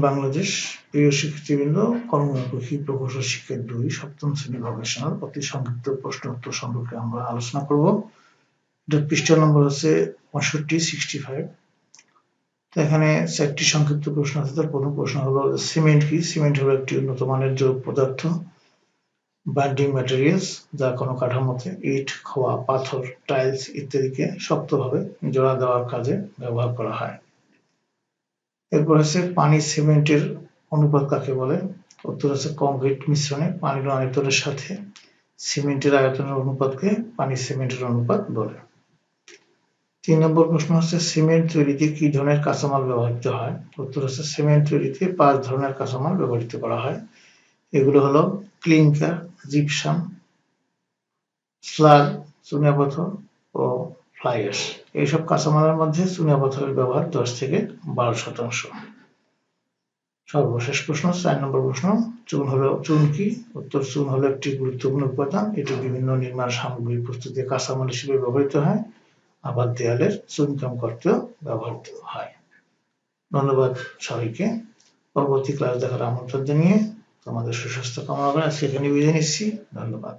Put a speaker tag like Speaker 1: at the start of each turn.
Speaker 1: বাংলাদেশ প্রিয় প্রকৌশল দুই, সপ্তম সংক্ষিপ্ত প্রশ্ন উত্তর সম্পর্কে আমরা আলোচনা নম্বর হচ্ছে পঁয়ষট্টি সিক্সটি ফাইভ তো এখানে চারটি সংক্ষিপ্ত প্রশ্ন আছে। তার প্রথম প্রশ্ন হলো, সিমেন্ট কি? সিমেন্ট হলো একটি উন্নত মানের যৌগ পদার্থ। বাইন্ডিং ম্যাটেরিয়ালস যা কোনো কাঠামোতে ইট, খোয়া, পাথর টাইলস ইত্যাদিকে শক্তভাবে জোড়া দেওয়ার কাজে ব্যবহার করা হয়। এরপর হচ্ছে পানি সিমেন্টের অনুপাত কাকে বলে? উত্তর হচ্ছে কংক্রিট মিশ্রণে পানির আয়তনের সাথে সিমেন্টের আয়তনের অনুপাতকে পানি সিমেন্টের অনুপাত বলে। তিন নম্বর প্রশ্ন হচ্ছে সিমেন্ট তৈরিতে কি ধরনের কাঁচামাল ব্যবহৃত হয়? উত্তর হচ্ছে সিমেন্ট তৈরিতে পাঁচ ধরনের কাঁচামাল ব্যবহৃত করা হয়। এগুলো হলো ক্লিংকার জিপসাম স্লাগ চুনাপাথর ও ফ্লাই এইসব কাঁচামালের মধ্যে চুনাপাথরের ব্যবহার দশ থেকে বারো শতাংশ। সর্বশেষ প্রশ্ন, চার নম্বর প্রশ্ন, চুন হলো, চুন কি? উত্তর, চুন হলো একটি গুরুত্বপূর্ণ উপাদান। এটি বিভিন্ন নির্মাণ সামগ্রী প্রস্তুতি কাঁচামাল হিসেবে ব্যবহৃত হয়। আবার দেয়ালের চুনকাম করতেও ব্যবহৃত হয়। ধন্যবাদ সবাইকে। পরবর্তী ক্লাস দেখার আমন্ত্রণ জানিয়ে তোমাদের সুস্বাস্থ্য কামনা করে আজকে এখানে বিদায় নিচ্ছি। ধন্যবাদ।